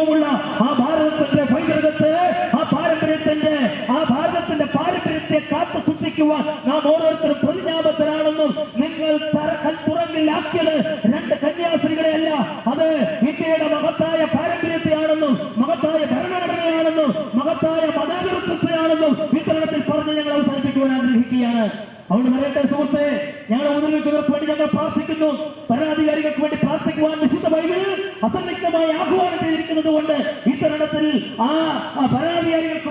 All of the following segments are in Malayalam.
ആ ഭാരതത്തിന്റെ പൈതൃകത്തെ ആ പാരമ്പര്യത്തിന്റെ ആ ഭാരതത്തിന്റെ പാരമ്പര്യത്തെ കാത്തു സൂക്ഷിക്കുവാൻ നാം ഓരോരുത്തരും പ്രതിജ്ഞാബദ്ധരാണെന്നും നിങ്ങൾ തറ- കൽപ്പുറങ്ങളിലാക്കിയത് രണ്ട് കന്യാസ്ത്രീകളെയല്ല അത് ഇന്ത്യയുടെ മഹത്തായ പാരമ്പര്യത്തെയാണെന്നും മഹത്തായ ഭരണഘടനയാണെന്നും മഹത്തായ മതാധിപത്യത്തെയാണെന്നും വിതരണത്തിൽ പറഞ്ഞ് ഞങ്ങൾ അവസാനിപ്പിക്കുവാൻ ആഗ്രഹിക്കുകയാണ്. അതുകൊണ്ട് പറയട്ടെ സുഹൃത്തെ ഞങ്ങളുടെ മുതൽവെക്കുന്നവർക്ക് വേണ്ടി ഞങ്ങൾ പ്രാർത്ഥിക്കുന്നു. അസന്നിഗ്ധമായി ആഹ്വാനം ചെയ്തിരിക്കുന്നത് കൊണ്ട് ഈ തരുണത്തിൽ ആ ആ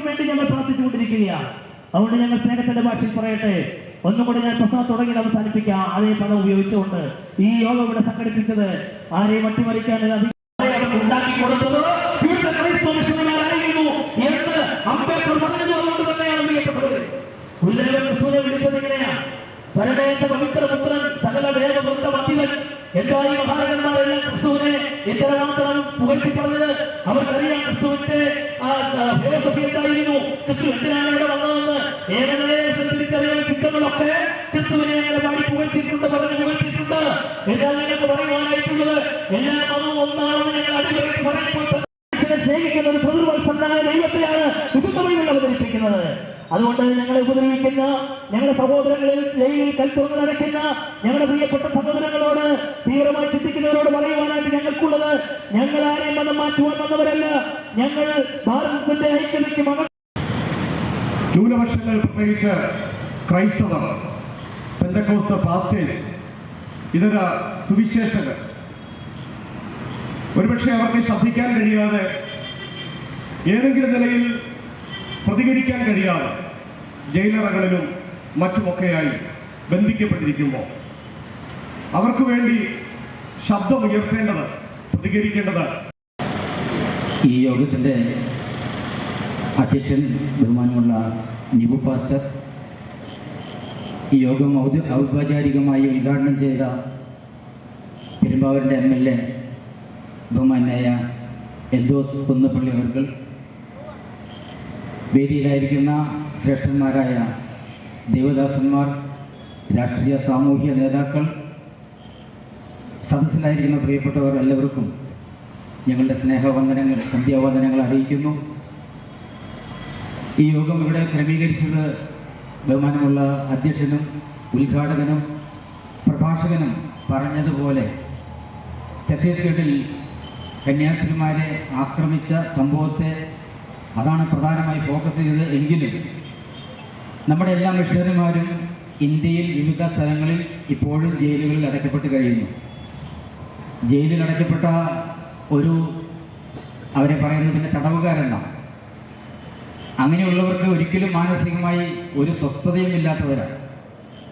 വേണ്ടി ഞങ്ങൾ പ്രാർത്ഥിച്ചുകൊണ്ടിരിക്കുകയാണ് അതുകൊണ്ട് ഞങ്ങൾ സ്നേഹത്തിന്റെ ഭാഷയിൽ പറയട്ടെ. ഒന്നുകൂടി ഞാൻ പ്രസാദ് തുടങ്ങി അവസാനിപ്പിക്കാം. അതേ പദം ഉപയോഗിച്ചുകൊണ്ട് ഈ യോഗം ഇവിടെ സംഘടിപ്പിച്ചത് ആരെയും അട്ടിമറിക്കാൻ ഉണ്ടാക്കി കൊടുത്തത് സകല ദേവവൃത്ത മതിവൻ എന്തായി മഹാരകന്മാരെല്ലാം ക്രിസ്തുവിനെ ഇത്തരമാത്രം പുകഴ്ത്തി പറഞ്ഞത് അവർക്കറിയാം ക്രിസ്തുവിന്റെ ആ ഫിലോസഫി എന്തായിരുന്നു? ക്രിസ്തു എന്തിനാണ് ഇവിടെ വന്നതെന്ന്? ഏകദേശം തിരിച്ചറിയാൻ കിട്ടുന്നതൊക്കെ ക്രിസ്തുവിനെ അങ്ങനെ പാടി പുകഴ്ത്തിയിട്ടുണ്ട് പറഞ്ഞ് പുകഴ്ത്തിയിട്ടുണ്ട്. എന്നാൽ ഞങ്ങൾക്ക് പറയുവാനായിട്ടുള്ളത് എല്ലാ മതവും ഒന്നാണെന്ന് ഞങ്ങൾ അടിപൊളി പറയുമ്പോൾ സ്നേഹിക്കുന്നത് പ്രതിവത്സനായ ദൈവത്തെയാണ് വിശുദ്ധമായി അവതരിപ്പിക്കുന്നത്. അതുകൊണ്ട് ഞങ്ങളെ ഉപദ്രവിക്കുന്ന ഞങ്ങളുടെ സഹോദരങ്ങളിൽ ജയിലിൽ കൽപ്പുറങ്ങൾ അടയ്ക്കുന്ന ഞങ്ങളുടെ പ്രിയപ്പെട്ട സഹോദരങ്ങളോട് തീവ്രമായി ചിന്തിക്കുന്നവരോട് പറയുവാനായിട്ട് ഞങ്ങൾക്കുള്ളത് ഞങ്ങൾ ആരെയും മതം മാറ്റുവാൻ വന്നവരല്ല. ഞങ്ങൾ ഭാരതത്തിന്റെ ഐക്യതയ്ക്ക് ന്യൂനപക്ഷങ്ങൾ പ്രത്യേകിച്ച് ക്രൈസ്തവർ പെന്തക്കോസ്ത പാസ്റ്റേഴ്സ് ഇതര സുവിശേഷകർ ഒരുപക്ഷെ അവർക്ക് ശ്രദ്ധിക്കാൻ കഴിയാതെ ഏതെങ്കിലും നിലയിൽ പ്രതികരിക്കാൻ കഴിയാതെ ജയിലറകളിലും മറ്റുമൊക്കെയായി ബന്ധിക്കപ്പെട്ടിരിക്കുമ്പോൾ അവർക്ക് വേണ്ടി ശബ്ദമുയർത്തേണ്ടത് പ്രതികരിക്കേണ്ടത്. ഈ യോഗത്തിന്റെ അധ്യക്ഷൻ ബഹുമാനമുള്ള നിബു പാസ്റ്റർ ഈ യോഗം ഔപചാരികമായി ഉദ്ഘാടനം ചെയ്ത പെരുമ്പാവൂരിന്റെ എം എൽ എ ബഹുമാനായ എൽദോസ് കുന്നപ്പള്ളി അവർകൾ വേദിയിലായിരിക്കുന്ന ശ്രേഷ്ഠന്മാരായ ദേവദാസന്മാർ രാഷ്ട്രീയ സാമൂഹ്യ നേതാക്കൾ സദസ്സിലായിരിക്കുന്ന പ്രിയപ്പെട്ടവർ എല്ലാവർക്കും ഞങ്ങളുടെ സ്നേഹവന്ദനങ്ങൾ സന്ധ്യാവന്ദനങ്ങൾ അറിയിക്കുന്നു. ഈ യോഗം ഇവിടെ ക്രമീകരിച്ചത് ബഹുമാനമുള്ള അധ്യക്ഷനും ഉദ്ഘാടകനും പ്രഭാഷകനും പറഞ്ഞതുപോലെ ഛത്തീസ്ഗഡിൽ കന്യാസ്ത്രീമാരെ ആക്രമിച്ച സംഭവത്തെ അതാണ് പ്രധാനമായി ഫോക്കസ് ചെയ്തത്. എങ്കിലും നമ്മുടെ എല്ലാ മിഷണറിമാരും ഇന്ത്യയിൽ വിവിധ സ്ഥലങ്ങളിൽ ഇപ്പോഴും ജയിലുകളിൽ അടയ്ക്കപ്പെട്ട് കഴിയുന്നു. ജയിലിൽ അടയ്ക്കപ്പെട്ട ഒരു അവരെ പറയുന്നത് പിന്നെ തടവുകാരല്ല. അങ്ങനെയുള്ളവർക്ക് ഒരിക്കലും മാനസികമായി ഒരു സ്വസ്ഥതയും ഇല്ലാത്തവരാണ്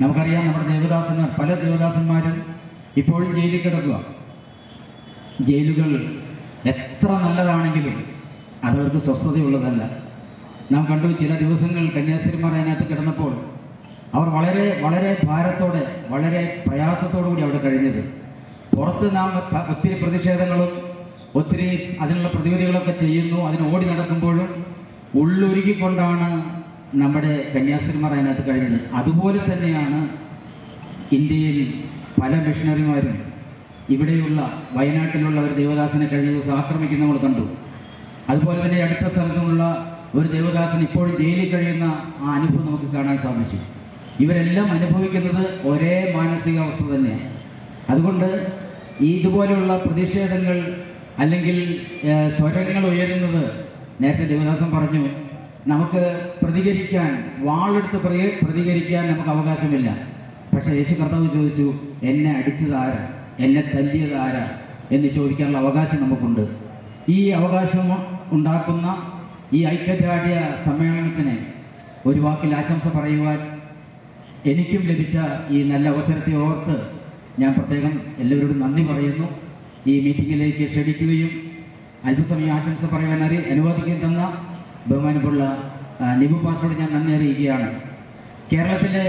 നമുക്കറിയാം നമ്മുടെ ദേവദാസന്മാർ പല ദേവദാസന്മാരും ഇപ്പോഴും ജയിലിൽ കിടക്കുക. ജയിലുകൾ എത്ര നല്ലതാണെങ്കിലും അതവർക്ക് സ്വസ്ഥതയുള്ളതല്ല. നാം കണ്ടു ചില ദിവസങ്ങൾ കന്യാസ്ത്രീമാർ അതിനകത്ത് കിടന്നപ്പോൾ അവർ വളരെ വളരെ ഭാരത്തോടെ വളരെ പ്രയാസത്തോടു കൂടി അവിടെ കഴിഞ്ഞത്. പുറത്ത് നാം ഒത്തിരി പ്രതിഷേധങ്ങളും ഒത്തിരി അതിനുള്ള പ്രതിവിധികളൊക്കെ ചെയ്യുന്നു. അതിന് ഓടി നടക്കുമ്പോഴും ഉള്ളൊരുക്കിക്കൊണ്ടാണ് നമ്മുടെ കന്യാസ്ത്രീമാർ അതിനകത്ത് കഴിഞ്ഞത്. അതുപോലെ തന്നെയാണ് ഇന്ത്യയിൽ പല മിഷണറിമാരും ഇവിടെയുള്ള വയനാട്ടിലുള്ള ഒരു ദേവദാസിനെ കഴിഞ്ഞ ദിവസം ആക്രമിക്കുന്ന നമ്മൾ കണ്ടു. അതുപോലെ തന്നെ അടുത്ത സ്ഥലത്തുമുള്ള ഒരു ദേവദാസൻ ഇപ്പോഴും ജയിലിൽ കഴിയുന്ന ആ അനുഭവം നമുക്ക് കാണാൻ സാധിച്ചു. ഇവരെല്ലാം അനുഭവിക്കുന്നത് ഒരേ മാനസികാവസ്ഥ തന്നെയാണ്. അതുകൊണ്ട് ഇതുപോലെയുള്ള പ്രതിഷേധങ്ങൾ അല്ലെങ്കിൽ സ്വരങ്ങൾ ഉയരുന്നത് നേരത്തെ ദേവദാസൻ പറഞ്ഞു നമുക്ക് പ്രതികരിക്കാൻ വാളെടുത്ത് പ്രതി- പ്രതികരിക്കാൻ നമുക്ക് അവകാശമില്ല. പക്ഷേ യേശു കർത്താവ് ചോദിച്ചു എന്നെ അടിച്ചതാര എന്നെ തല്ലിയതാര എന്ന് ചോദിക്കാനുള്ള അവകാശം നമുക്കുണ്ട്. ഈ അവകാശം ഉണ്ടാക്കുന്ന ഈ ഐക്യദാർഢ്യ സമ്മേളനത്തിന് ഒരു വാക്കിൽ ആശംസ പറയുവാൻ എനിക്കും ലഭിച്ച ഈ നല്ല അവസരത്തെ ഓർത്ത് ഞാൻ പ്രത്യേകം എല്ലാവരോടും നന്ദി പറയുന്നു. ഈ മീറ്റിങ്ങിലേക്ക് ക്ഷണിക്കുകയും അല്പസമയം ആശംസ പറയുവാൻ അറി അനുവാദിക്കുകയും തന്ന ബഹുമാനപ്പുള്ള നിബു പാസോട് ഞാൻ നന്ദി അറിയിക്കുകയാണ്. കേരളത്തിലെ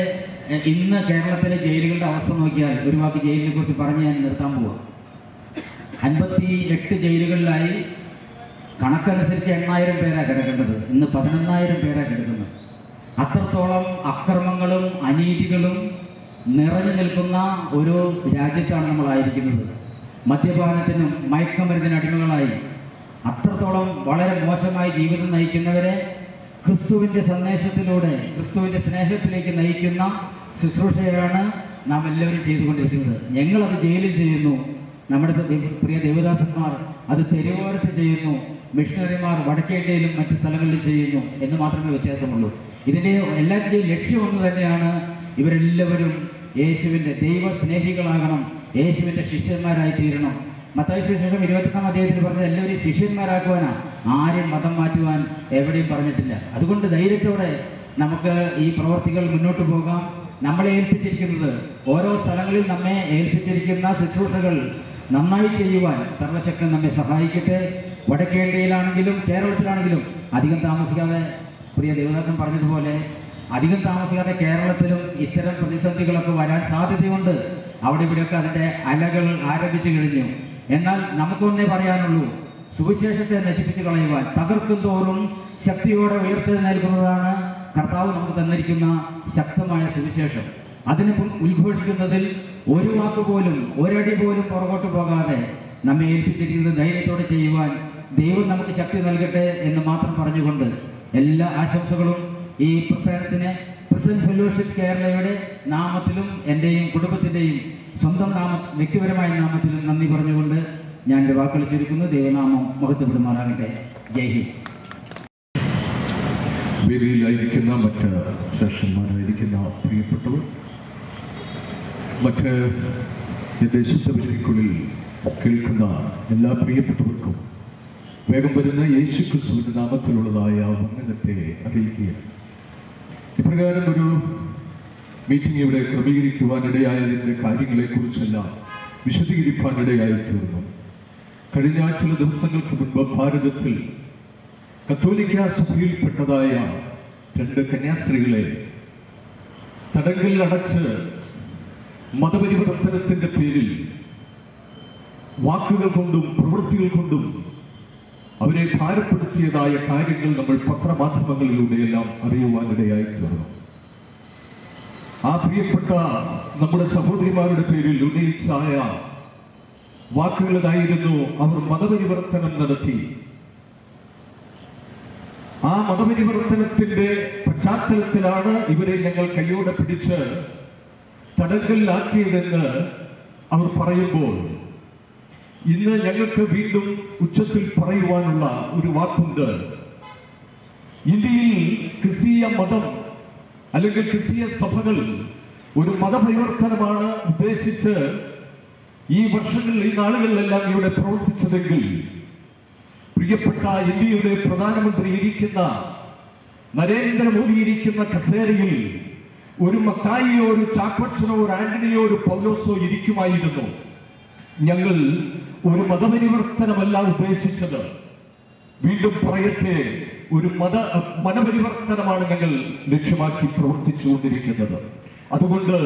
ഇന്ന് കേരളത്തിലെ ജയിലുകളുടെ അവസ്ഥ നോക്കിയാൽ ഒരു വാക്ക് ജയിലിനെ കുറിച്ച് പറഞ്ഞ് ഞാൻ നിർത്താൻ പോവാം. അൻപത്തി എട്ട് ജയിലുകളിലായി കണക്കനുസരിച്ച് എണ്ണായിരം പേരാ കിടക്കേണ്ടത്. ഇന്ന് പതിനൊന്നായിരം പേരാ കിടക്കുന്നത്. അത്രത്തോളം അക്രമങ്ങളും അനീതികളും നിറഞ്ഞു നിൽക്കുന്ന ഒരു രാജ്യത്താണ് നമ്മളായിരിക്കുന്നത്. മദ്യപാനത്തിനും മയക്കമരുന്നിന് അടിമകളായി അത്രത്തോളം വളരെ മോശമായി ജീവിതം നയിക്കുന്നവരെ ക്രിസ്തുവിന്റെ സന്ദേശത്തിലൂടെ ക്രിസ്തുവിന്റെ സ്നേഹത്തിലേക്ക് നയിക്കുന്ന ശുശ്രൂഷയാണ് നാം എല്ലാവരും ചെയ്തുകൊണ്ടിരിക്കുന്നത്. ഞങ്ങളത് ജയിലിൽ ചെയ്യുന്നു. നമ്മുടെ പ്രിയ ദേവദാസന്മാർ അത് തെരുവോരത്ത് ചെയ്യുന്നു. മിഷണറിമാർ വടക്കേന്ത്യയിലും മറ്റ് സ്ഥലങ്ങളിലും ചെയ്യുന്നു എന്ന് മാത്രമേ വ്യത്യാസമുള്ളൂ. ഇതിന്റെ എല്ലാത്തിന്റെയും ലക്ഷ്യം ഒന്ന് തന്നെയാണ് ഇവരെല്ലാവരും യേശുവിന്റെ ദൈവ സ്നേഹികളാകണം യേശുവിന്റെ ശിഷ്യന്മാരായി തീരണം. മത്തായി സുവിശേഷം ഇരുപത്തൊന്നാം അധ്യായത്തിൽ പറഞ്ഞത് എല്ലാവരും ശിഷ്യന്മാരാക്കുവാനാ ആരെയും മതം മാറ്റുവാൻ എവിടെയും പറഞ്ഞിട്ടില്ല. അതുകൊണ്ട് ധൈര്യത്തോടെ നമുക്ക് ഈ പ്രവർത്തികൾ മുന്നോട്ട് പോകാം. നമ്മളെ ഏൽപ്പിച്ചിരിക്കുന്നത് ഓരോ സ്ഥലങ്ങളിൽ നമ്മെ ഏൽപ്പിച്ചിരിക്കുന്ന ശുശ്രൂഷകൾ നന്നായി ചെയ്യുവാൻ സർവശക്തൻ നമ്മെ സഹായിക്കട്ടെ. വടക്കേന്ത്യയിലാണെങ്കിലും കേരളത്തിലാണെങ്കിലും അധികം താമസിക്കാതെ പ്രിയ ദേവദാസൻ പറഞ്ഞതുപോലെ അധികം താമസിക്കാതെ കേരളത്തിലും ഇത്തരം പ്രതിസന്ധികളൊക്കെ വരാൻ സാധ്യതയുണ്ട്. അവിടെ ഇവിടെയൊക്കെ അതിന്റെ അലകൾ ആരംഭിച്ചു കഴിഞ്ഞു. എന്നാൽ നമുക്കൊന്നേ പറയാനുള്ളൂ സുവിശേഷത്തെ നശിപ്പിച്ചു കളയുവാൻ തകർക്കും തോറും ശക്തിയോടെ ഉയർത്തെഴുന്നേൽക്കുന്നതാണ് കർത്താവ് നമുക്ക് തന്നിരിക്കുന്ന ശക്തമായ സുവിശേഷം. അതിനെ ഉദ്ഘോഷിക്കുന്നതിൽ ഒരു വാക്ക് പോലും ഒരടി പോലും പുറകോട്ട് പോകാതെ നമ്മെ ഏൽപ്പിച്ചിരിക്കുന്നത് ധൈര്യത്തോടെ ചെയ്യുവാൻ ദൈവം നമുക്ക് ശക്തി നൽകട്ടെ എന്ന് മാത്രം പറഞ്ഞുകൊണ്ട് എല്ലാ ആശംസകളും ഈ പ്രസ്ഥാനത്തിന് പ്രസന്റ് ഫെലോഷിപ്പ് കേരളയുടെ നാമത്തിലും എന്റെയും കുടുംബത്തിന്റെയും സ്വന്തം നാമ വ്യക്തിപരമായ നാമത്തിലും നന്ദി പറഞ്ഞുകൊണ്ട് ഞാൻ എന്റെ വാക്കുകൾ ചുരുക്കുന്നു. ദൈവനാമം മഹത്വപ്പെടുമാറാകട്ടെ. ജയ് ഹിന്ദ്. വേദിയിലായിരിക്കുന്ന മറ്റ് ശ്രേഷ്ഠന്മാരായിരിക്കുന്ന പ്രിയപ്പെട്ടവർ മറ്റ് എന്റെ ശുദ്ധവിധിക്കുള്ളിൽ കേൾക്കുന്ന എല്ലാ പ്രിയപ്പെട്ടവർക്കും വേഗം വരുന്ന യേശു ക്രിസ്തുവിന്റെ നാമത്തിലുള്ളതായ വന്ദനത്തെ അറിയിക്കുകയാണ്. ഇപ്രകാരം ഒരു മീറ്റിംഗ് ഇവിടെ ക്രമീകരിക്കുവാനിടയായതിന്റെ കാര്യങ്ങളെക്കുറിച്ചെല്ലാം വിശദീകരിക്കാനിടയായി തീർന്നു കഴിഞ്ഞ ചില ദിവസങ്ങൾക്ക് മുൻപ് ഭാരതത്തിൽ കത്തോലിക്ക സഭയിൽപ്പെട്ടതായ രണ്ട് കന്യാസ്ത്രീകളെ തടങ്കലിൽ അടച്ച് മതപരിവർത്തനത്തിന്റെ പേരിൽ വാക്കുകൾ കൊണ്ടും പ്രവൃത്തികൾ കൊണ്ടും അവരെ ഭാരപ്പെടുത്തിയതായ കാര്യങ്ങൾ നമ്മൾ പത്രമാധ്യമങ്ങളിലൂടെയെല്ലാം അറിയുവാനിടയായി തീർന്നു. ആ പ്രിയപ്പെട്ട നമ്മുടെ സഹോദരിമാരുടെ പേരിൽ ഉന്നയിച്ചായ വാക്കുകളിലായിരുന്നു അവർ മതപരിവർത്തനം നടത്തി. ആ മതപരിവർത്തനത്തിന്റെ പശ്ചാത്തലത്തിലാണ് ഇവരെ ഞങ്ങൾ കൈയോടെ പിടിച്ച് തടങ്കലിലാക്കിയതെന്ന് അവർ പറയുമ്പോൾ ഇന്ന് ഞങ്ങൾക്ക് വീണ്ടും ഉച്ചത്തിൽ പറയുവാനുള്ള ഒരു വാക്കുണ്ട്. ഇന്ത്യയിൽ ക്രിസ്തീയ മതം അല്ലെങ്കിൽ ക്രിസ്തീയ സഭകൾ ഒരു മതപരിവർത്തനമാണ് ഉദ്ദേശിച്ച് ഈ വർഷങ്ങളിൽ ഈ നാളുകളിലെല്ലാം ഇവിടെ പ്രവർത്തിച്ചതെങ്കിൽ പ്രിയപ്പെട്ട ഇന്ത്യയുടെ പ്രധാനമന്ത്രി ഇരിക്കുന്ന നരേന്ദ്രമോദി ഇരിക്കുന്ന കസേരയിൽ ഒരു മത്തായിയോ ഒരു ചാക്കോച്ചനോ ഒരു ആന്റണിയോ ഒരു പൗലോസോ ഇരിക്കുമായിരുന്നു. ഞങ്ങൾ ഒരു മതപരിവർത്തനമല്ല ഉദ്ദേശിച്ചത്. വീണ്ടും പറയട്ടെ ഒരു മത മനപരിവർത്തനമാണ് ഞങ്ങൾ ലക്ഷ്യമാക്കി പ്രവർത്തിച്ചുകൊണ്ടിരിക്കുന്നത്. അതുകൊണ്ട്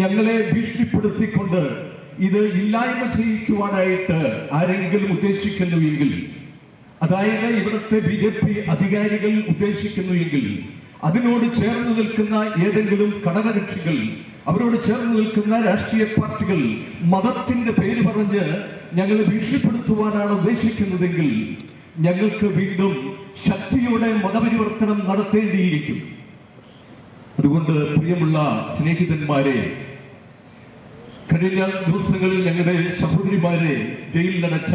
ഞങ്ങളെ ഭീഷണിപ്പെടുത്തിക്കൊണ്ട് ഇത് ഇല്ലായ്മ ചെയ്യിക്കുവാനായിട്ട് ആരെങ്കിലും ഉദ്ദേശിക്കുന്നു എങ്കിൽ അതായത് ഇവിടുത്തെ ബി ജെ പി അധികാരികൾ ഉദ്ദേശിക്കുന്നു എങ്കിൽ അതിനോട് ചേർന്ന് നിൽക്കുന്ന ഏതെങ്കിലും ഘടകകക്ഷികൾ അവരോട് ചേർന്ന് നിൽക്കുന്ന രാഷ്ട്രീയ പാർട്ടികൾ മതത്തിന്റെ പേര് പറഞ്ഞ് ഞങ്ങളെ ഭീഷണിപ്പെടുത്തുവാനാണ് ഉദ്ദേശിക്കുന്നതെങ്കിൽ ഞങ്ങൾക്ക് വീണ്ടും ശക്തിയോടെ മതപരിവർത്തനം നടത്തേണ്ടിയിരിക്കും. അതുകൊണ്ട് പ്രിയമുള്ള സ്നേഹിതന്മാരെ കഴിഞ്ഞ ദിവസങ്ങളിൽ ഞങ്ങളുടെ സഹോദരിമാരെ ജയിലിലടച്ച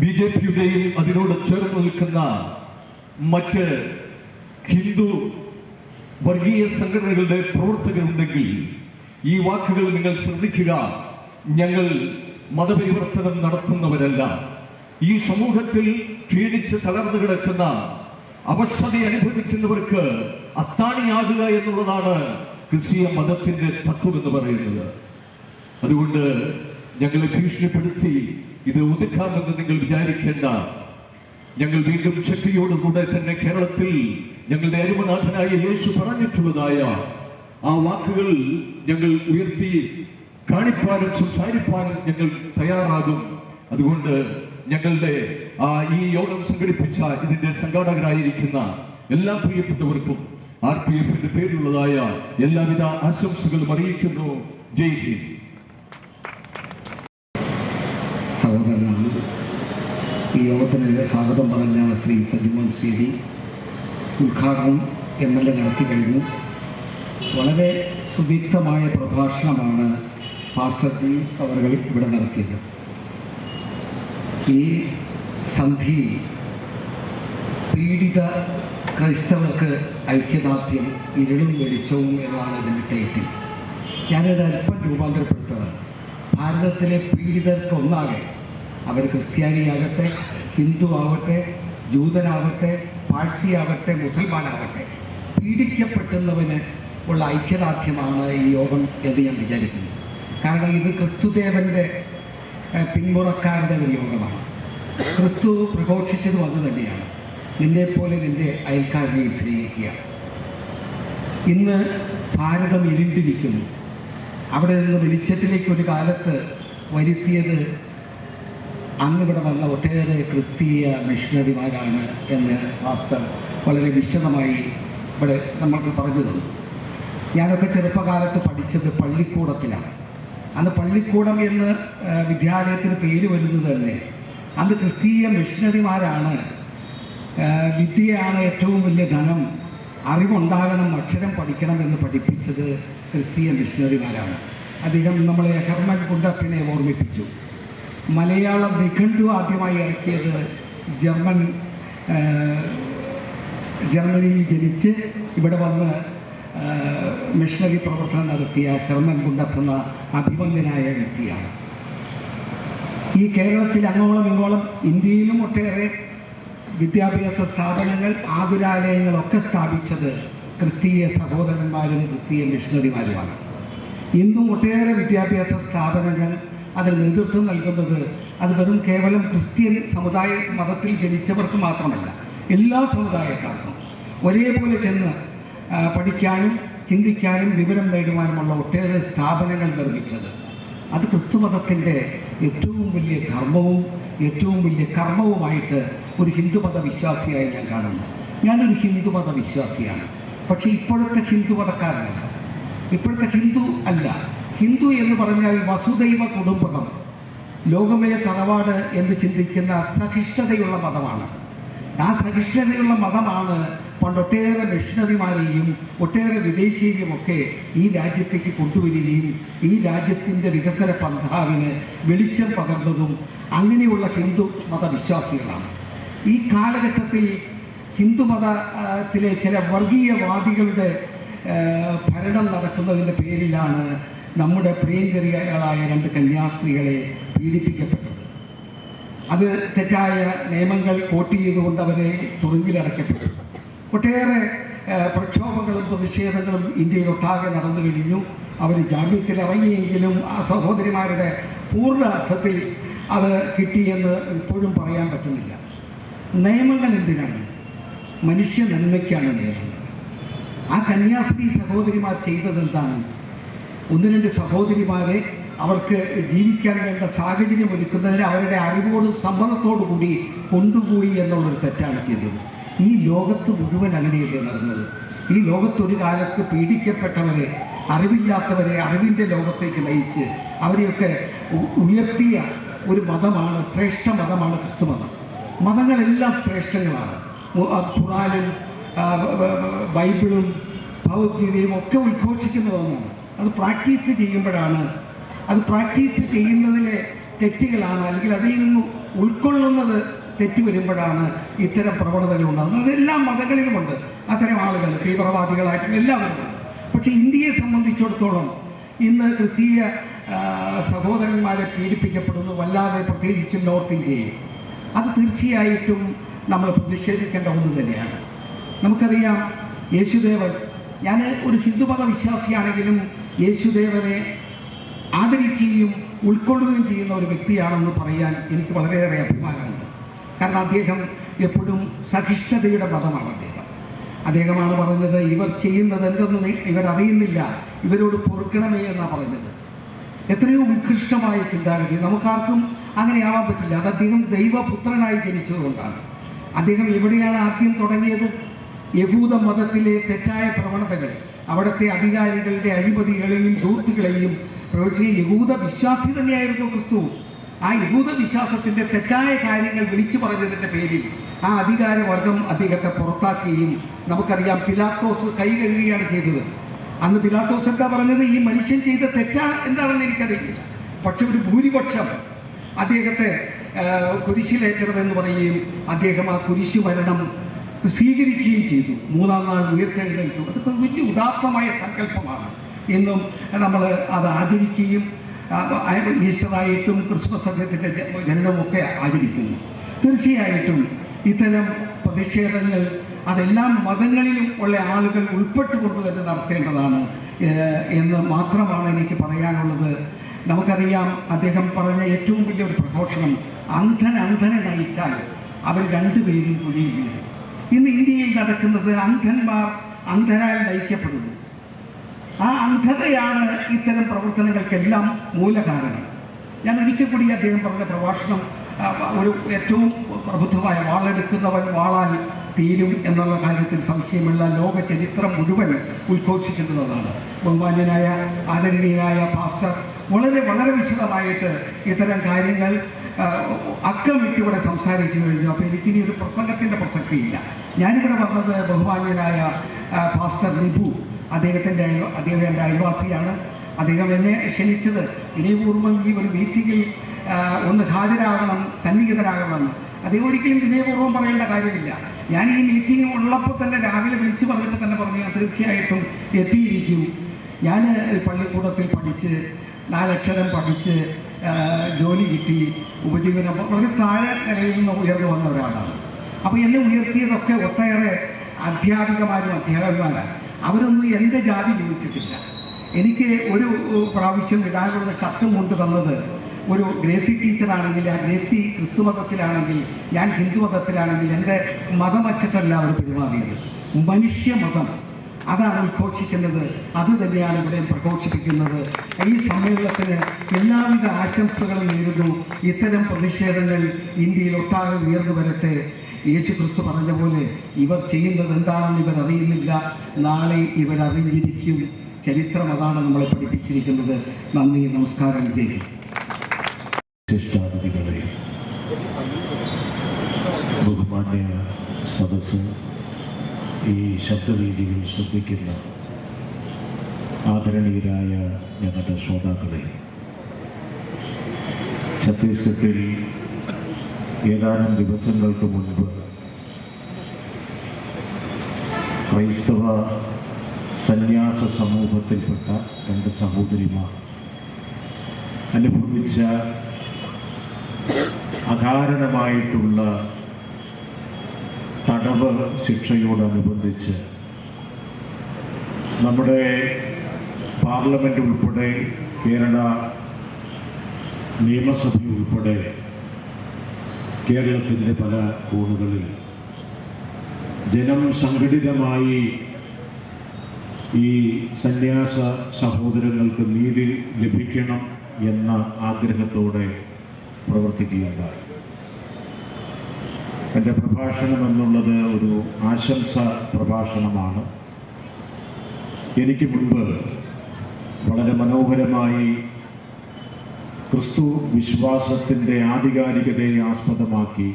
ബി ജെ പിയുടെയും അതിനോട് ചേർന്ന് നിൽക്കുന്ന മറ്റ് ഹിന്ദു വർഗീയ സംഘടനകളുടെ പ്രവർത്തകരുണ്ടെങ്കിൽ ഈ വാക്കുകൾ നിങ്ങൾ ശ്രദ്ധിക്കുക. ഞങ്ങൾ മതപരിവർത്തനം നടത്തുന്നവരല്ല. ഈ സമൂഹത്തിൽ ക്ഷീണിച്ച് തളർന്നു കിടക്കുന്ന അവസ്ഥ അനുഭവിക്കുന്നവർക്ക് അത്താണിയാകുക എന്നുള്ളതാണ് ക്രിസ്തീയ മതത്തിന്റെ തത്വം എന്ന് പറയുന്നത്. അതുകൊണ്ട് ഞങ്ങളെ ഭീഷണിപ്പെടുത്തി ഇത് ഒതുക്കാമെന്ന് നിങ്ങൾ വിചാരിക്കേണ്ട. ഞങ്ങൾ വീണ്ടും ശക്തിയോടുകൂടെ തന്നെ കേരളത്തിൽ ഞങ്ങളുടെ അരുമനാഥനായ യേശു പറഞ്ഞിട്ടുള്ളതായ ആ വാക്കുകൾ ഞങ്ങൾ ഉയർത്തി കാണിപ്പാനും സംസാരിപ്പാനും ഞങ്ങൾ തയ്യാറാകും. അതുകൊണ്ട് ഞങ്ങളുടെ ഈ യോഗം സംഘടിപ്പിച്ച ഇതിന്റെ സംഘാടകരായിരിക്കുന്ന എല്ലാ പ്രിയപ്പെട്ടവർക്കും ആർ പി എഫിന്റെ പേരിലുള്ളതായ എല്ലാവിധ ആശംസകളും അറിയിക്കുന്നു. ജയ് ഹിന്ദ്. സഹോദരനാണ് ഈ യോഗത്തിന് സ്വാഗതം പറഞ്ഞ ശ്രീ സജിമോൻ ശ്രീ ഉദ്ഘാടനം എം എൽ എ നടത്തി കഴിഞ്ഞു. വളരെ സുദീപ്തമായ പ്രഭാഷണമാണ് ജെയിംസ് അവർ ഇവിടെ നടത്തിയത്. ഈ സന്ധി പീഡിത ക്രൈസ്തവർക്ക് ഐക്യദാർഢ്യം ഇരുളും വെളിച്ചവും എന്നാണ് ഇതിന്റെ ടൈറ്റിൽ ഞാനത് അല്പം രൂപാന്തരപ്പെടുത്തതാണ് ഭാരതത്തിലെ പീഡിതർക്കൊന്നാകെ അവർ ക്രിസ്ത്യാനിയാകട്ടെ ഹിന്ദു ആവട്ടെ ജൂതനാവട്ടെ പാഴ്സിയാവട്ടെ മുസൽമാനാവട്ടെ പീഡിക്കപ്പെട്ടുന്നവന് ഉള്ള ഐക്യദാർഢ്യമാണ് ഈ യോഗം എന്ന് ഞാൻ വിചാരിക്കുന്നു. കാരണം ഇത് ക്രിസ്തുദേവന്റെ പിന്മുറക്കാരുടെ ഒരു യോഗമാണ്. ക്രിസ്തു പ്രഘോഷിച്ചതും അത് തന്നെയാണ്. നിന്നെപ്പോലെ നിന്റെ അയൽക്കാരനെയും സ്നേഹിക്കുക ഇന്ന് ഭാരതം ഇരുണ്ടിരിക്കുന്നു. അവിടെ നിന്ന് വെളിച്ചത്തിലേക്ക് ഒരു കാലത്ത് വരുത്തിയത് അന്നിവിടെ വന്ന ഒട്ടേറെ ക്രിസ്തീയ മിഷണറിമാരാണ് എന്ന് മാസ്റ്റർ വളരെ വിശദമായി ഇവിടെ നമ്മൾക്ക് പറഞ്ഞു തന്നു. ഞാനൊക്കെ ചെറുപ്പകാലത്ത് പഠിച്ചത് പള്ളിക്കൂടത്തിലാണ്. അന്ന് പള്ളിക്കൂടം എന്ന് വിദ്യാലയത്തിന് പേര് വരുന്നത് തന്നെ. അന്ന് ക്രിസ്തീയ മിഷണറിമാരാണ്. വിദ്യയാണ് ഏറ്റവും വലിയ ധനം. അറിവുണ്ടാകണം അക്ഷരം പഠിക്കണം എന്ന് പഠിപ്പിച്ചത് ക്രിസ്തീയ മിഷണറിമാരാണ്. അദ്ദേഹം നമ്മളെ ഹെർമൻ കുണ്ടപ്പിനെ ഓർമ്മിപ്പിച്ചു. മലയാള നിഘണ്ടു ആദ്യമായി ഇറക്കിയത് ജർമ്മൻ ജർമ്മനിയിൽ ജനിച്ച് ഇവിടെ വന്ന് മിഷണറി പ്രവർത്തനം നടത്തിയ കർമ്മൻ കുണ്ടപ്പുന്ന അഭിമന്യനായ വ്യക്തിയാണ്. ഈ കേരളത്തിൽ അങ്ങോളം ഇങ്ങോളം ഇന്ത്യയിലും ഒട്ടേറെ വിദ്യാഭ്യാസ സ്ഥാപനങ്ങൾ ആതുരാലയങ്ങളൊക്കെ സ്ഥാപിച്ചത് ക്രിസ്തീയ സഹോദരന്മാരും ക്രിസ്തീയ മിഷണറിമാരുമാണ്. ഇന്നും ഒട്ടേറെ വിദ്യാഭ്യാസ സ്ഥാപനങ്ങൾ അതിന് നേതൃത്വം നൽകുന്നത് അത് വെറും കേവലം ക്രിസ്ത്യൻ സമുദായ മതത്തിൽ ജനിച്ചവർക്ക് മാത്രമല്ല എല്ലാ സമുദായക്കാർക്കും. ഒരേപോലെ ചെന്ന് പഠിക്കാനും ചിന്തിക്കാനും വിവരം നേടുവാനുമുള്ള ഒട്ടേറെ സ്ഥാപനങ്ങൾ നിർമ്മിച്ചത്. അത് ക്രിസ്തുമതത്തിന്റെ ഏറ്റവും വലിയ ധർമ്മവും ഏറ്റവും വലിയ കർമ്മവുമായിട്ട് ഒരു ഹിന്ദുമത വിശ്വാസിയായി ഞാൻ കാണുന്നു. ഞാനൊരു ഹിന്ദുമത വിശ്വാസിയാണ് പക്ഷേ ഇപ്പോഴത്തെ ഹിന്ദുമതക്കാരനല്ല. ഇപ്പോഴത്തെ ഹിന്ദു അല്ല. ഹിന്ദു എന്ന് പറഞ്ഞാൽ വസുദൈവ കുടുംബം. ലോകമേ തറവാട് എന്ന് ചിന്തിക്കുന്ന സഹിഷ്ണുതയുള്ള മതമാണ്. ആ സഹിഷ്ണുതയുള്ള മതമാണ്. പണ്ടൊട്ടേറെ മിഷണറിമാരെയും ഒട്ടേറെ വിദേശീയരും ഒക്കെ ഈ രാജ്യത്തേക്ക് കൊണ്ടുവരികയും ഈ രാജ്യത്തിന്റെ വികസന പന്ഥാവിന് വെളിച്ചം പകർന്നതും അങ്ങനെയുള്ള ഹിന്ദു മതവിശ്വാസികളാണ്. ഈ കാലഘട്ടത്തിൽ ഹിന്ദുമതത്തിലെ ചില വർഗീയവാദികളുടെ ഭരണം നടക്കുന്നതിന്റെ പേരിലാണ് നമ്മുടെ പ്രിയങ്കരികളായ രണ്ട് കന്യാസ്ത്രീകളെ പീഡിപ്പിക്കപ്പെട്ടത്. അത് തെറ്റായ നിയമങ്ങൾ കോട്ട് ചെയ്തുകൊണ്ട് അവരെ തുറുങ്കിലടയ്ക്കപ്പെട്ടു ഒട്ടേറെ പ്രക്ഷോഭങ്ങളും പ്രതിഷേധങ്ങളും ഇന്ത്യയിലൊട്ടാകെ നടന്നു കഴിഞ്ഞു. അവർ ജാമ്യത്തിൽ ഇറങ്ങിയെങ്കിലും ആ സഹോദരിമാരുടെ പൂർണ അർത്ഥത്തിൽ അത് കിട്ടിയെന്ന് ഇപ്പോഴും പറയാൻ പറ്റുന്നില്ല. നിയമങ്ങൾ എന്തിനാണ്? മനുഷ്യ നന്മയ്ക്കാണ് നിയമങ്ങൾ ആ കന്യാസ്ത്രീ സഹോദരിമാർ ചെയ്തത് എന്താണ്? ഒന്ന് രണ്ട് സഹോദരിമാരെ അവർക്ക് ജീവിക്കാൻ വേണ്ട സാഹചര്യം ഒരുക്കുന്നതിന് അവരുടെ അറിവോടും സമ്മതത്തോടു കൂടി കൊണ്ടുപോയി എന്നുള്ളൊരു തെറ്റാണ് ചെയ്തത്. ഈ ലോകത്ത് മുഴുവൻ അങ്ങനെയല്ലേ നടന്നത്? ഈ ലോകത്തൊരു കാലത്ത് പീഡിക്കപ്പെട്ടവരെ അറിവില്ലാത്തവരെ അറിവിന്റെ ലോകത്തേക്ക് നയിച്ച് അവരെയൊക്കെ ഉയർത്തിയ ഒരു മതമാണ് ശ്രേഷ്ഠ മതമാണ് ക്രിസ്തു മതം. മതങ്ങളെല്ലാം ശ്രേഷ്ഠങ്ങളാണ്. ഖുറാനും ബൈബിളും ഭഗവത്ഗീതയും ഒക്കെ ഉദ്ഘോഷിക്കുന്ന ഒന്നാണ്. അത് പ്രാക്ടീസ് ചെയ്യുമ്പോഴാണ് അത് പ്രാക്ടീസ് ചെയ്യുന്നതിലെ തെറ്റുകളാണ് അല്ലെങ്കിൽ അതിൽ നിന്ന് ഉൾക്കൊള്ളുന്നത് തെറ്റ് വരുമ്പോഴാണ് ഇത്തരം പ്രവണതകൾ ഉണ്ടാകുന്നത് അതെല്ലാ മതങ്ങളിലുമുണ്ട്. അത്തരം ആളുകൾ തീവ്രവാദികളായിട്ടും എല്ലാവരും പക്ഷേ ഇന്ത്യയെ സംബന്ധിച്ചിടത്തോളം ഇന്ന് ക്രിസ്തീയ സഹോദരന്മാരെ പീഡിപ്പിക്കപ്പെടുന്നു വല്ലാതെ പ്രത്യേകിച്ചും നോർത്ത് ഇന്ത്യയിൽ അത് തീർച്ചയായിട്ടും നമ്മൾ പ്രതിഷേധിക്കേണ്ട ഒന്ന് തന്നെയാണ്. നമുക്കറിയാം യേശുദേവൻ ഞാൻ ഒരു ഹിന്ദുമത വിശ്വാസിയാണെങ്കിലും യേശുദേവനെ ആദരിക്കുകയും ഉൾക്കൊള്ളുകയും ചെയ്യുന്ന ഒരു വ്യക്തിയാണെന്ന് പറയാൻ എനിക്ക് വളരെയേറെ അഭിമാനമുണ്ട്. കാരണം അദ്ദേഹം എപ്പോഴും സഹിഷ്ണുതയുടെ മതമാണ് അദ്ദേഹം. അദ്ദേഹമാണ് പറഞ്ഞത് ഇവർ ചെയ്യുന്നത് എന്തെന്ന് ഇവരറിയുന്നില്ല. ഇവരോട് പൊറുക്കണമേ എന്നാണ് പറഞ്ഞത്. എത്രയോ ഉത്കൃഷ്ടമായ ചിന്താഗതി നമുക്കാർക്കും അങ്ങനെ ആവാൻ പറ്റില്ല. അത് അദ്ദേഹം ദൈവപുത്രനായി ജനിച്ചതുകൊണ്ടാണ്. അദ്ദേഹം എവിടെയാണ് ആദ്യം തുടങ്ങിയത്? യഹൂദ മതത്തിലെ തെറ്റായ പ്രവണതകൾ. അവിടുത്തെ അധികാരികളുടെ അഴിമതികളെയും ദൂർത്തുകളെയും പ്രവർത്തിച്ച യഹൂദ വിശ്വാസി തന്നെയായിരുന്നു ക്രിസ്തു. ആ യഹൂദ വിശ്വാസത്തിന്റെ തെറ്റായ കാര്യങ്ങൾ വിളിച്ചു പറഞ്ഞതിന്റെ പേരിൽ ആ അധികാരവർഗം അദ്ദേഹത്തെ പുറത്താക്കുകയും നമുക്കറിയാം പിലാത്തോസ് കൈ കഴുകുകയാണ് ചെയ്തത്. അന്ന് പിലാത്തോസ് എന്താ പറഞ്ഞത്? ഈ മനുഷ്യൻ ചെയ്ത തെറ്റാണ് എന്താണെന്ന് എനിക്കറിയില്ല. പക്ഷെ ഒരു ഭൂരിപക്ഷം അദ്ദേഹത്തെ കുരിശിലേറ്റണമെന്ന് പറയുകയും അദ്ദേഹം ആ കുരിശു മരണം സ്വീകരിക്കുകയും ചെയ്തു. മൂന്നാം നാൾ ഉയർത്തെഴുന്നേറ്റു അതൊക്കെ വലിയ ഉദാത്തമായ സങ്കല്പമാണ്. എന്നും നമ്മൾ അത് ആചരിക്കുകയും ഈസ്റ്ററായിട്ടും ക്രിസ്മസ് അദ്ദേഹത്തിന്റെ ജനനമൊക്കെ ആചരിക്കുന്നു. തീർച്ചയായിട്ടും ഇത്തരം പ്രതിഷേധങ്ങൾ അതെല്ലാം മതങ്ങളിലും ഉള്ള ആളുകൾ ഉൾപ്പെട്ടുകൊണ്ട് തന്നെ നടത്തേണ്ടതാണ് എന്ന് മാത്രമാണ് എനിക്ക് പറയാനുള്ളത്. നമുക്കറിയാം അദ്ദേഹം പറഞ്ഞ ഏറ്റവും വലിയൊരു പ്രഘോഷണം അന്ധൻ അന്ധനെ നയിച്ചാൽ അവർ രണ്ടുപേരും കുഴിയിൽ വീഴും ഇന്ന് ഇന്ത്യയിൽ നടക്കുന്നത് അന്ധന്മാർ അന്ധരാൽ നയിക്കപ്പെടുന്നു. ആ അന്ധതയാണ് ഇത്തരം പ്രവർത്തനങ്ങൾക്കെല്ലാം മൂലകാരണം. ഞാൻ ഒരിക്കൽ കൂടി അദ്ദേഹം പറഞ്ഞ പ്രഭാഷണം ഒരു ഏറ്റവും പ്രബുദ്ധമായ വാളെടുക്കുന്നവൻ വാളാൽ തീരും എന്നുള്ള കാര്യത്തിൽ സംശയമുള്ള ലോക ചരിത്രം മുഴുവൻ ഉദ്ഘോഷിക്കുന്നതാണ്. ബഹുമാന്യനായ ആദരണീയനായ പാസ്റ്റർ വളരെ വളരെ വിശദമായിട്ട് ഇത്തരം കാര്യങ്ങൾ അക്കമിട്ടിവിടെ സംസാരിച്ചു കഴിഞ്ഞു. അപ്പോൾ എനിക്കിനി ഒരു പ്രസംഗത്തിന്റെ പ്രസക്തിയില്ല. ഞാനിവിടെ വന്നത് ബഹുമാന്യനായ പാസ്റ്റർ നിബു. അദ്ദേഹത്തിന്റെ അദ്ദേഹം എന്റെ അയൽവാസിയാണ്. അദ്ദേഹം എന്നെ ക്ഷണിച്ചത്. വിനയപൂർവം ഈ ഒരു മീറ്റിങ്ങിൽ ഒന്ന് ഹാജരാകണം സന്നിഹിതരാകണമെന്ന് അദ്ദേഹം ഒരിക്കലും വിനയപൂർവം പറയേണ്ട കാര്യമില്ല. ഞാൻ ഈ മീറ്റിംഗ് ഉള്ളപ്പോൾ തന്നെ രാവിലെ വിളിച്ചു പറഞ്ഞപ്പോൾ തന്നെ പറഞ്ഞു ഞാൻ തീർച്ചയായിട്ടും എത്തിയിരിക്കും. ഞാൻ പള്ളിക്കൂടത്തിൽ പഠിച്ച് നാലക്ഷരം പഠിച്ച് ജോലി കിട്ടി. ഉപജീവനം വളരെ താഴെ നിലയിൽ നിന്ന് ഉയർന്നു വന്ന ഒരാളാണ്. അപ്പോൾ എന്നെ ഉയർത്തിയതൊക്കെ ഒട്ടേറെ അധ്യാപികമാരും അധ്യാപകന്മാരാണ്. അവരൊന്നും എന്റെ ജാതി ചോദിച്ചിട്ടില്ല എനിക്ക് ഒരു പ്രാവശ്യം ഇടാനുള്ള കൊണ്ട് തന്നത് ഒരു ഗ്രേസി ടീച്ചറാണെങ്കിൽ ആ ഗ്രേസി ക്രിസ്തു മതത്തിലാണെങ്കിൽ ഞാൻ ഹിന്ദു മതത്തിലാണെങ്കിൽ എന്റെ മതം വച്ചിട്ടല്ല അവർ പെരുമാറിയത്. മനുഷ്യമതം അതാണ് ഉദ്ഘോഷിക്കുന്നത്. അത് തന്നെയാണ് ഇവിടെ പ്രഘോഷിപ്പിക്കുന്നത്. ഈ സമ്മേളനത്തിന് എല്ലാവിധ ആശംസകളും നേരുന്നു. ഇത്തരം പ്രതിഷേധങ്ങൾ ഇന്ത്യയിൽ ഒട്ടാകെ ഉയർന്നു വരട്ടെ യേശു ക്രിസ്തു പറഞ്ഞ പോലെ ഇവർ ചെയ്യുന്നത് എന്താണെന്ന് ഇവർ അറിയുന്നില്ല. നാളെ ഇവർ അറിഞ്ഞിരിക്കും. ചരിത്രം അതാണ് നമ്മളെ പഠിപ്പിച്ചിരിക്കുന്നത്. നന്ദി നമസ്കാരം ജയ് ബഹുമാന്യ സദസ് ഈ ശബ്ദവേദികൾ ശ്രദ്ധിക്കുന്ന ആദരണീയരായ ഞങ്ങളുടെ ശ്രോതാക്കളെ ഛത്തീസ്ഗഡിൽ ഏതാനും ദിവസങ്ങൾക്ക് മുൻപ് ക്രൈസ്തവ സന്യാസ സമൂഹത്തിൽപ്പെട്ട രണ്ട് സഹോദരിമാർ അനുഭവിച്ച അകാരണമായിട്ടുള്ള തടവ് ശിക്ഷയോടനുബന്ധിച്ച് നമ്മുടെ പാർലമെന്റ് ഉൾപ്പെടെ കേരള നിയമസഭ ഉൾപ്പെടെ കേരളത്തിന്റെ പല കോണുകളിൽ ജനം സംഘടിതമായി ഈ സന്യാസ സഹോദരങ്ങൾക്ക് നീതി ലഭിക്കണം എന്ന ആഗ്രഹത്തോടെ പ്രവർത്തിക്കുകയുണ്ടായി. എന്റെ പ്രഭാഷണം എന്നുള്ളത് ഒരു ആശംസ പ്രഭാഷണമാണ്. എനിക്ക് മുൻപ് വളരെ മനോഹരമായി ക്രിസ്തു വിശ്വാസത്തിന്റെ ആധികാരികതയെ ആസ്പദമാക്കി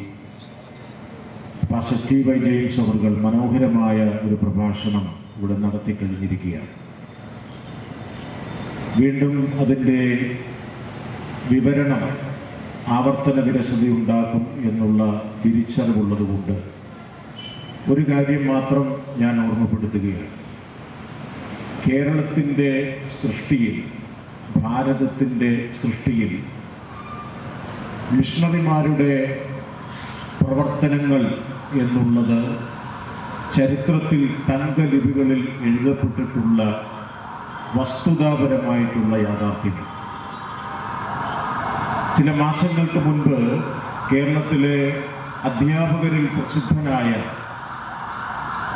പാസ്റ്റർ ടി വൈ ജെയിംസ് അവർ മനോഹരമായ ഒരു പ്രഭാഷണം ഇവിടെ നടത്തി കഴിഞ്ഞിരിക്കുകയാണ്. വീണ്ടും അതിന്റെ വിവരണം ആവർത്തന വിരസതി ഉണ്ടാക്കും എന്നുള്ള തിരിച്ചറിവുള്ളതുകൊണ്ട് ഒരു കാര്യം മാത്രം ഞാൻ ഓർമ്മപ്പെടുത്തുകയാണ്. കേരളത്തിന്റെ സൃഷ്ടിയിൽ ഭാരതത്തിന്റെ സൃഷ്ടിയിൽ മിഷണറിമാരുടെ പ്രവർത്തനങ്ങൾ എന്നുള്ളത് ചരിത്രത്തിൽ തങ്കലിപികളിൽ എഴുതപ്പെട്ടിട്ടുള്ള വസ്തുതാപരമായിട്ടുള്ള യാഥാർത്ഥ്യങ്ങൾ. ചില മാസങ്ങൾക്ക് മുൻപ് കേരളത്തിലെ അധ്യാപകരിൽ പ്രസിദ്ധനായ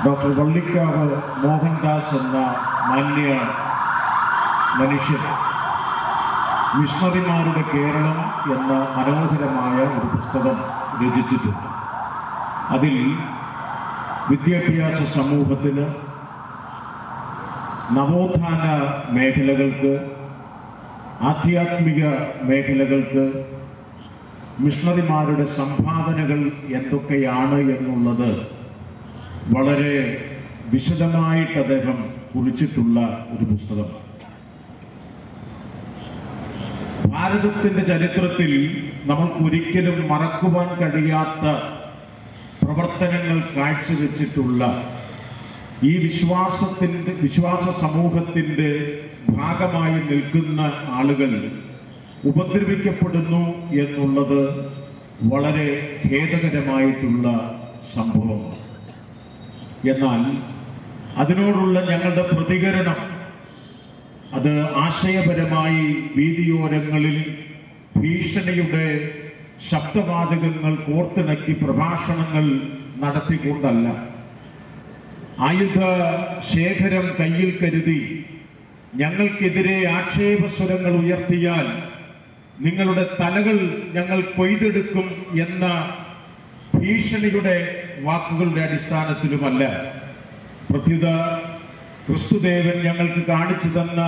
ഡോക്ടർ വള്ളിക്കാവ് മോഹൻദാസ് എന്ന മാന്യ മനുഷ്യൻ മിഷണറിമാരുടെ കേരളം എന്ന മനോഹരമായ ഒരു പുസ്തകം രചിച്ചിട്ടുണ്ട്. അതിൽ വിദ്യാഭ്യാസ സമൂഹത്തിന് നവോത്ഥാന മേഖലകൾക്ക് ആധ്യാത്മിക മേഖലകൾക്ക് മിഷണറിമാരുടെ സംഭാവനകൾ എന്തൊക്കെയാണ് എന്നുള്ളത് വളരെ വിശദമായിട്ട് അദ്ദേഹം കുറിച്ചിട്ടുള്ള ഒരു പുസ്തകമാണ്. ഭാരതത്തിന്റെ ചരിത്രത്തിൽ നമുക്ക് ഒരിക്കലും മറക്കുവാൻ കഴിയാത്ത പ്രവർത്തനങ്ങൾ കാഴ്ചവെച്ചിട്ടുള്ള ഈ വിശ്വാസത്തിന്റെ വിശ്വാസ സമൂഹത്തിന്റെ ഭാഗമായി നിൽക്കുന്ന ആളുകൾ ഉപദ്രവിക്കപ്പെടുന്നു എന്നുള്ളത് വളരെ ഖേദകരമായിട്ടുള്ള സംഭവമാണ്. എന്നാൽ അതിനോടുള്ള ഞങ്ങളുടെ പ്രതികരണം അത് ആശയപരമായി വീതിയോരങ്ങളിൽ ഭീഷണിയുടെ ശബ്ദവാചകങ്ങൾ കോർത്തിണക്കി പ്രഭാഷണങ്ങൾ നടത്തിക്കൊണ്ടല്ല. ആയുധ ശേഖരം കയ്യിൽ കരുതി ഞങ്ങൾക്കെതിരെ ആക്ഷേപസ്വരങ്ങൾ ഉയർത്തിയാൽ നിങ്ങളുടെ തലകൾ ഞങ്ങൾ കൊയ്തെടുക്കും എന്ന ഭീഷണിയുടെ വാക്കുകളുടെ അടിസ്ഥാനത്തിലുമല്ല. പ്രത്യുത ക്രിസ്തുദേവൻ ഞങ്ങൾക്ക് കാണിച്ചു തന്ന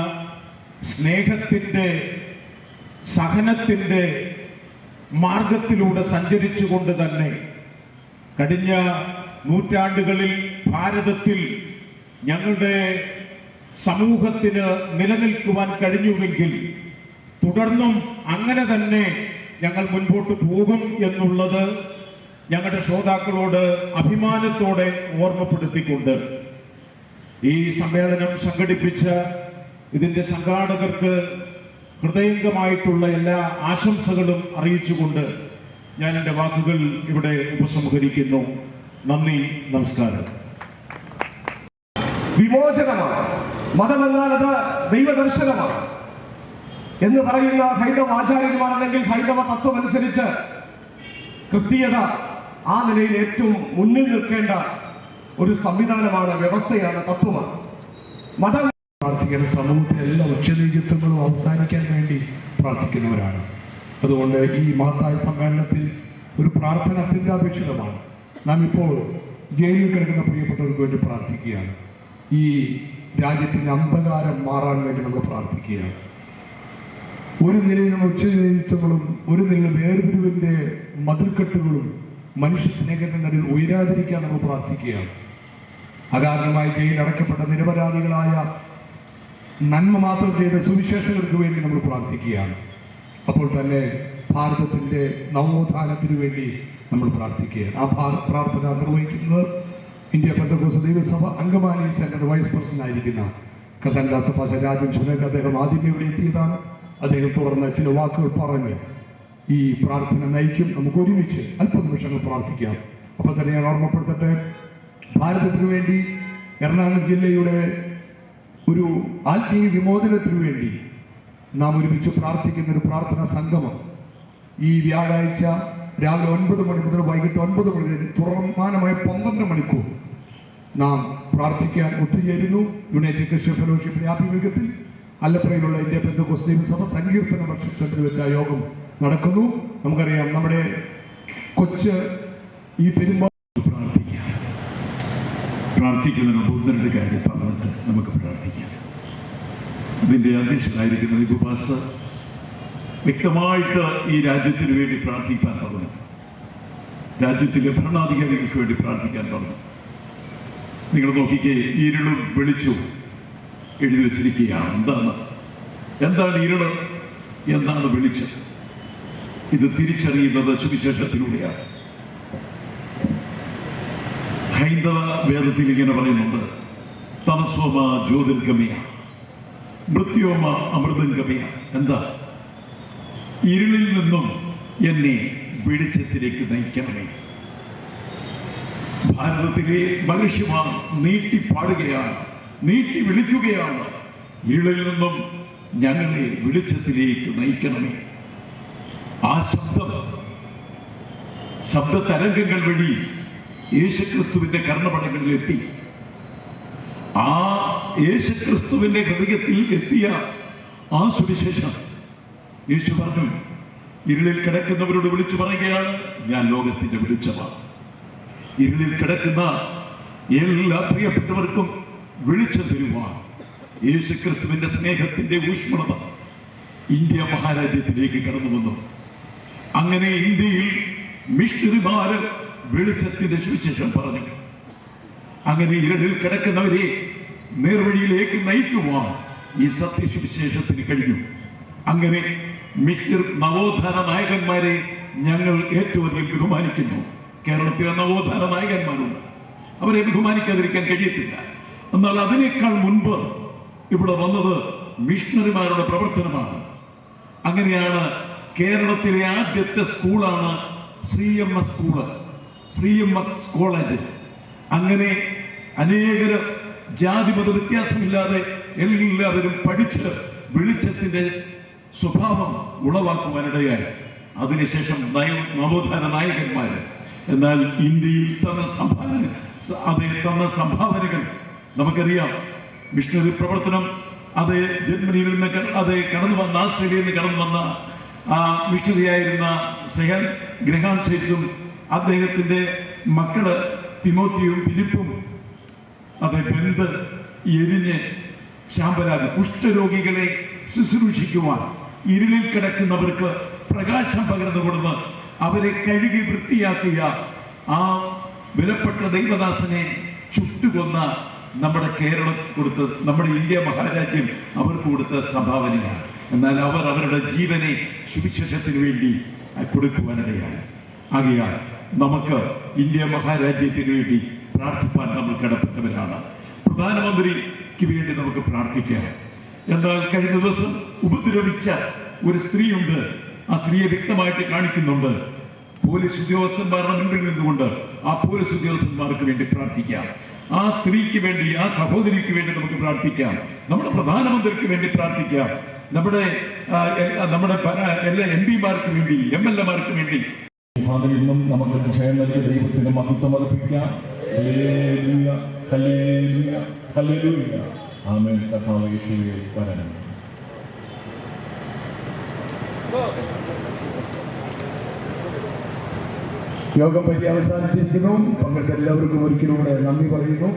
സ്നേഹത്തിന്റെ സഹനത്തിന്റെ മാർഗത്തിലൂടെ സഞ്ചരിച്ചുകൊണ്ട് തന്നെ കഴിഞ്ഞ നൂറ്റാണ്ടുകളിൽ ഭാരതത്തിൽ ഞങ്ങളുടെ സമൂഹത്തിന് നിലനിൽക്കുവാൻ കഴിഞ്ഞുവെങ്കിൽ തുടർന്നും അങ്ങനെ തന്നെ ഞങ്ങൾ മുൻപോട്ട് പോകും എന്നുള്ളത് ഞങ്ങളുടെ ശ്രോതാക്കളോട് അഭിമാനത്തോടെ ഓർമ്മപ്പെടുത്തിക്കൊണ്ട് ഈ സമ്മേളനം സംഘടിപ്പിച്ച ഇതിന്റെ സംഘാടകർക്ക് ഹൃദയംഗമായിട്ടുള്ള എല്ലാ ആശംസകളും അറിയിച്ചുകൊണ്ട് ഞാൻ എന്റെ വാക്കുകൾ ഇവിടെ ഉപസംഹരിക്കുന്നു. നന്ദി നമസ്കാരം. വിമോചനമാണ് മതമെന്നാൽ അത് ദൈവദർശനമാണ് എന്ന് പറയുന്ന ഹൈന്ദവ ആചാര്യന്മാർ അല്ലെങ്കിൽ ഹൈന്ദവ തത്വം അനുസരിച്ച് ക്രിസ്തീയത ആ നിലയിൽ ഏറ്റവും മുന്നിൽ നിൽക്കേണ്ട ഒരു സംവിധാനമാണ് വ്യവസ്ഥയാണ് തത്വമാണ്. മതം പ്രാർത്ഥിക്കുന്ന സമൂഹത്തിലെ എല്ലാ ഉച്ചനീചിത്വങ്ങളും അവസാനിക്കാൻ വേണ്ടി പ്രാർത്ഥിക്കുന്നവരാണ്. അതുകൊണ്ട് ഈ മഹത്തായ സമ്മേളനത്തിൽ ഒരു പ്രാർത്ഥന അത്യന്താപേക്ഷിതമാണ് നാം ഇപ്പോൾ ജയിലിൽ കിടക്കുന്ന പ്രിയപ്പെട്ടവർക്ക് വേണ്ടി പ്രാർത്ഥിക്കുകയാണ്. ഈ രാജ്യത്തിന്റെ അന്ധകാരം മാറാൻ വേണ്ടി നമ്മൾ പ്രാർത്ഥിക്കുകയാണ്. ഒരു നിലയിലുള്ള ഉച്ചനേതൃത്വങ്ങളും ഒരു നില വേർതിരിവിന്റെ മതിൽക്കെട്ടുകളും മനുഷ്യ സ്നേഹത്തിന്റെ നടുവിൽ ഉയരാതിരിക്കാൻ നമ്മൾ പ്രാർത്ഥിക്കുകയാണ്. അകാരണമായി ജയിലടക്കപ്പെട്ട നിരപരാധികളായ നന്മ മാത്രം ചെയ്ത സുവിശേഷങ്ങൾക്ക് വേണ്ടി നമ്മൾ പ്രാർത്ഥിക്കുകയാണ്. അപ്പോൾ തന്നെ ഭാരതത്തിന്റെ നവോത്ഥാനത്തിനു വേണ്ടി നമ്മൾ പ്രാർത്ഥിക്കുകയാണ്. ആ പ്രാർത്ഥന നിർവഹിക്കുന്നത് ഇന്ത്യ പെന്തക്കോസ് ദൈവസഭ അങ്കമാലി സെന്റർ വൈസ് പ്രസിഡന്റ് ആയിരിക്കുന്ന കഥൻദാസ ഭാഷ രാജൻ ചുനക്ക് അദ്ദേഹം ആദ്യമേ ഇവിടെ എത്തിയതാണ്. അദ്ദേഹം തുടർന്ന് ചില വാക്കുകൾ പറഞ്ഞ് ഈ പ്രാർത്ഥന നയിക്കും. നമുക്ക് ഒരുമിച്ച് അല്പനിമിഷങ്ങൾ പ്രാർത്ഥിക്കാം. അപ്പോൾ തന്നെ ഞാൻ ഓർമ്മപ്പെടുത്തട്ടെ ഭാരതത്തിനു വേണ്ടി എറണാകുളം ജില്ലയുടെ ഒരു ആത്മീയ വിമോചനത്തിനു വേണ്ടി നാം ഒരുമിച്ച് പ്രാർത്ഥിക്കുന്ന ഒരു പ്രാർത്ഥനാ സംഗമം. ഈ വ്യാഴാഴ്ച രാവിലെ ഒൻപത് മണി മുതൽ വൈകിട്ട് ഒൻപത് മണി വരെ തുറമാനമായ പന്ത്രണ്ട് മണിക്കൂർ നാം പ്രാർത്ഥിക്കാൻ ഒത്തുചേരുന്നു. യുണൈറ്റഡ് ക്രിസ്ത്യൻ ഫെലോഷിപ്പിന്റെ ആഭിമുഖ്യത്തിൽ അല്ലപ്പുറയിലുള്ള ഇന്ത്യ പെന്ത കുസ്ലിം സഭ സങ്കീർത്തന വർഷത്തിൽ വെച്ച യോഗം നടക്കുന്നു. നമുക്കറിയാം നമ്മുടെ കൊച്ച് ഈ പെരുമ്പാ പ്രാർത്ഥിക്കുന്നതിന് ബുദ്ധരുടെ കാര്യം പറഞ്ഞിട്ട് നമുക്ക് പ്രാർത്ഥിക്കാം. ഇതിന്റെ അധ്യക്ഷനായിരിക്കുന്ന ഉപവാസ വ്യക്തമായിട്ട് ഈ രാജ്യത്തിന് വേണ്ടി പ്രാർത്ഥിക്കാൻ പറഞ്ഞു രാജ്യത്തിലെ ഭരണാധികാരികൾക്ക് വേണ്ടി പ്രാർത്ഥിക്കാൻ പറഞ്ഞു നിങ്ങൾ നോക്കിക്കേ ഇരുളും വെളിച്ചവും എഴുതി വച്ചിരിക്കുകയാണ്. എന്താണ്? എന്താണ് ഇരുൾ? എന്താണ് വെളിച്ചം ഇത് തിരിച്ചറിയുന്നത് സുവിശേഷത്തിലൂടെയാണ്. ഹൈന്ദവ വേദത്തിൽ ഇങ്ങനെ പറയുന്നുണ്ട്. തമസ്വമ ജ്യോതിർഗമയ മൃത്യോമ അമൃതംഗമയ എന്താ? ഇരുളിൽ നിന്നും എന്നെ വെളിച്ചത്തിലേക്ക് നയിക്കണമേ. ഭാരതത്തിലെ മനുഷ്യമാർ നീട്ടി പാടുകയാണ് നീട്ടി വിളിക്കുകയാണ്. ഇരുളിൽ നിന്നും ഞങ്ങളെ വെളിച്ചത്തിലേക്ക് നയിക്കണമേ. ആ ശബ്ദം ശബ്ദ തരംഗങ്ങൾ വഴി യേശുക്രിസ്തുവിന്റെ കർണപടങ്ങളിൽ എത്തി. ആ യേശുക്രിസ്തുവിന്റെ ഹൃദയത്തിൽ എത്തിയ ആ സുവിശേഷം യേശു പറഞ്ഞു ഇരുളിൽ കിടക്കുന്നവരോട് വിളിച്ചു പറയുകയാണ് ഞാൻ ലോകത്തിന്റെ വെളിച്ചമാണ്. ഇരുളിൽ കിടക്കുന്ന എല്ലാ പ്രിയപ്പെട്ടവർക്കും വെളിച്ചം തരുവാൻ യേശുക്രിസ്തുവിന്റെ സ്നേഹത്തിന്റെ ഊഷ്മളത ഇന്ത്യ മഹാരാജ്യത്തിലേക്ക് കടന്നു വന്നു. അങ്ങനെ ഇന്ത്യയിൽ മിഷണറിമാര് വെളിച്ചത്തിന്റെ സുവിശേഷം പറഞ്ഞു. അങ്ങനെ ഇരുളിൽ കിടക്കുന്നവരെ നേർവഴിയിലേക്ക് നയിക്കുവാൻ ഈ സത്യസുവിശേഷത്തിന് കഴിഞ്ഞു. അങ്ങനെ മിക്ക നവോത്ഥാന നായകന്മാരെ ഞങ്ങൾ ഏറ്റവും അധികം ബഹുമാനിക്കുന്നു. കേരളത്തിലെ നവോത്ഥാന നായകന്മാരുണ്ട്. അവരെ ബഹുമാനിക്കാതിരിക്കാൻ കഴിയത്തില്ല. എന്നാൽ അതിനേക്കാൾ മുൻപ് ഇവിടെ വന്നത് മിഷണറിമാരുടെ പ്രവർത്തനമാണ്. അങ്ങനെയാണ് കേരളത്തിലെ ആദ്യത്തെ സ്കൂളാണ് C M S school. C M S college. അങ്ങനെ അനേകർ ജാതിമത വ്യത്യാസമില്ലാതെ എല്ലാവരും പഠിച്ച് വെളിച്ചത്തിന്റെ സ്വഭാവം ഉളവാക്കുവാനിടയായി. അതിനുശേഷം നയ നവോത്ഥാന നായകന്മാര്. എന്നാൽ ഇന്ത്യയിൽ തന്ന സംഭാവന അത് തന്ന സംഭാവനകൾ നമുക്കറിയാം. മിഷണറി പ്രവർത്തനം അത് ജർമ്മനിയിൽ നിന്ന് അത് കടന്നു വന്ന ആസ്ട്രേലിയയിൽ നിന്ന് കടന്നു വന്ന ആ മിഷണറിയായിരുന്ന സെഹൻ ഗ്രഹാം ചേച്ചും അദ്ദേഹത്തിന്റെ മക്കൾ തിമോത്തിയും ഫിലിപ്പും അതെ ബന്ധ് എരിഞ്ഞ് ശാമ്പലാകി കുഷ്ഠരോഗികളെ ശുശ്രൂഷിക്കുവാൻ ഇരുളിൽ കിടക്കുന്നവർക്ക് പ്രകാശം പകർന്നു കൊടുന്ന് അവരെ കഴുകി വൃത്തിയാക്കിയ ആ വിലപ്പെട്ട ദൈവദാസനെ ചുട്ടുകൊന്ന നമ്മുടെ കേരളം കൊടുത്ത നമ്മുടെ ഇന്ത്യ മഹാരാജ്യം അവർക്ക് കൊടുത്ത സംഭാവനയാണ്. എന്നാൽ അവർ അവരുടെ ജീവനെ സുവിശേഷത്തിന് വേണ്ടി കൊടുക്കുവാനിടയാണ് ആകയാൽ നമുക്ക് ഇന്ത്യ മഹാരാജ്യത്തിന് വേണ്ടി പ്രാർത്ഥിപ്പാൻ നമ്മൾ കടപ്പെട്ടവരാണ്. പ്രധാനമന്ത്രിക്ക് വേണ്ടി നമുക്ക് പ്രാർത്ഥിക്കാം. എന്നാൽ കഴിഞ്ഞ ദിവസം ഉപദ്രവിച്ച ഒരു സ്ത്രീയുണ്ട്. ആ സ്ത്രീയെ വ്യക്തമായിട്ട് കാണിക്കുന്നുണ്ട്. പോലീസ് ഉദ്യോഗസ്ഥന്മാരുടെ മുൻപിൽ നിന്നുകൊണ്ട് ആ പോലീസ് ഉദ്യോഗസ്ഥന്മാർക്ക് വേണ്ടി പ്രാർത്ഥിക്കാം. ആ സ്ത്രീക്ക് വേണ്ടി ആ സഹോദരിക്ക് വേണ്ടി നമുക്ക് പ്രാർത്ഥിക്കാം. നമ്മുടെ പ്രധാനമന്ത്രിക്ക് വേണ്ടി പ്രാർത്ഥിക്കാം. നമ്മുടെ നമ്മുടെ എല്ലാ എം പിമാർക്ക് വേണ്ടി എം എൽ എമാർക്ക് വേണ്ടി ഫാദർ ഇന്നും നമുക്ക് ക്ഷയം ദൈവത്തിന് മഹത്വം അർപ്പിക്കാം. വരണം. യോഗം പറ്റി അവസാനിച്ചിരിക്കുന്നു പങ്കെടുത്ത എല്ലാവർക്കും ഒരിക്കലും കൂടെ നന്ദി പറയുന്നു.